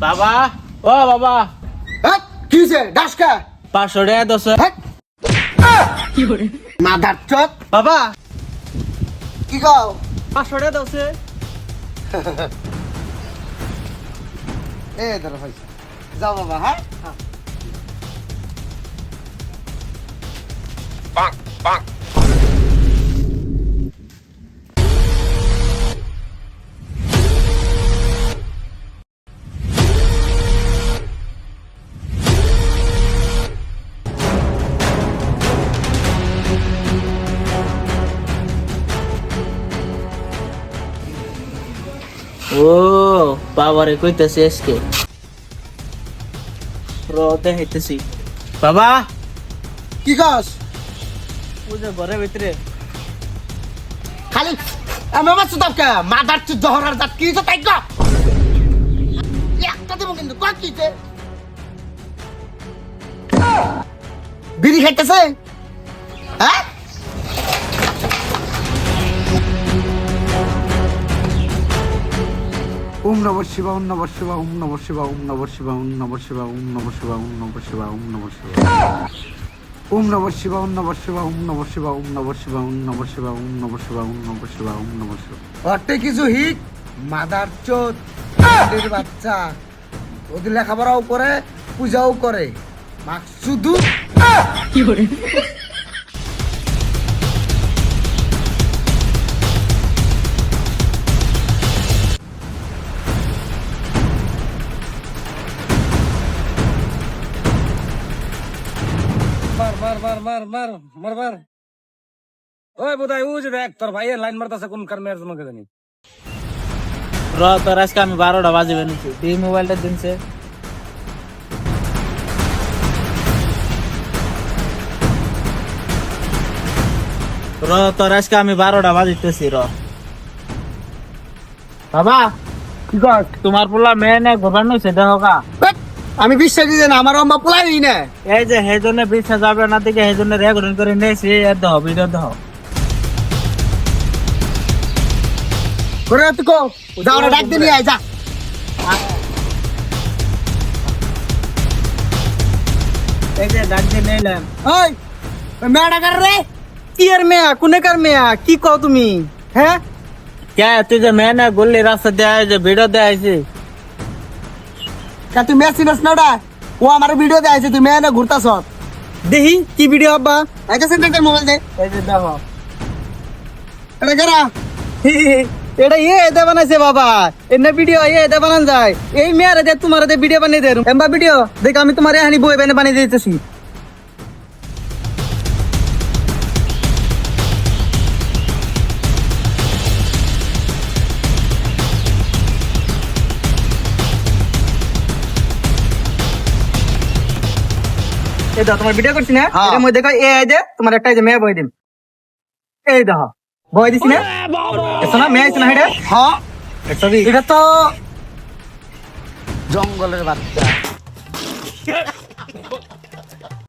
বাবা। ও বাবা। হ্যাঁ কি হয়েছে ডাসকা পাঁচশো টাকা দশ হ্যাঁ। মাদার চোখ বাবা। কি গাও পাঁচশো টাকা দশ এ ধরো পয়সা যাও বাবা হ্যাঁ? ও বাবারে কইতেছি আজকে। র দেখাইতেছি বাবা! কি গাছ বুঝে ঘরের ভিতরে। খালি আমি আমার সুতাব কে? মাদার চুদ জহরার দাঁত কি হয়েছে তাই গা একটা দেবো কিন্তু কয় কি হয়েছে? বিড়ি খাইতেছে? হ্যাঁ? ওম নম শিবা ওম নম শিবা ওম নম শিবা ওম নম শিবা ওম নম শিবা ওম নম শিবা ওম নম শিবা ওম নম শিবা ওম নম শিবা ওম নম শিবা ওম নম শিবা ওম নম শিবা ওম নম শিবা ওম নম শিবা ওম নম শিবা ওম নম শিবা অটে কিছু হিক মাদার চোদ বাচ্চা ওদের লেখাপড়াও করে পূজাও করে মাক শুধু মার মার মার মার মার মার মার। ওই বোধহয় যে দেখ তোর ভাইয়ের লাইন মারতাছে কোন কারণে তোমাকে জানি। র তোর আজকে আমি বারোটা বাজবে নিচ্ছি এই মোবাইলটা দিনছে। র তোর আজকে আমি বারোটা বাজিতেছি র। বাবা কি কর? তোমার পোলা মেয়ে নে ঘোরানো হয়েছে দেখো কা বেট, আমি বিশ্বাস দিই না আমার অম্মা পোলাই না। এই যে সেই জন্য বিশ্বাস যাবে না দিকে সেই জন্য রেকর্ডিং করে নিয়েছি এর দেহ ভিডিও দেহ করে তুই কো যাও না ডাক দিয়ে নিয়ে আয় যা। এই যে ডাক দিয়ে নিলাম ওই ওই মেয়াটা কার রে কি আর মেয়া কোনে কার মেয়া কি কও তুমি হ্যাঁ কে তুই যে মেয়ে না গল্লি রাস্তা দেয় যে ভিডিও দেয়াইছি কা তুই মেয়া সিনাস না ওটা ও আমার ভিডিও দেখাইছে তুই মেয়া না ঘুরতাছ দেখি কি ভিডিও আব্বা আইতা সেন্টার মোবাইল দে এই যে দেখো এটা কারা এটা ইয়ে এতে বানাইছে বাবা এনে ভিডিও ইয়ে এতে বানান যায় এই মেয়ার দে তোমার দে ভিডিও বানিয়ে দে এম্বা ভিডিও দেখ আমি তোমার এখানে বই বানিয়ে বানিয়ে দিতেছি এই দাও তোমার ভিডিও করছি না? এর মধ্যে দেখো এ দে তোমার একটা যে মেয়ে বই দিন এই দাও বই দিছি না? এসো না মেয়ে আইছে না এটা হ্যাঁ এটা তো জঙ্গলের বাচ্চা।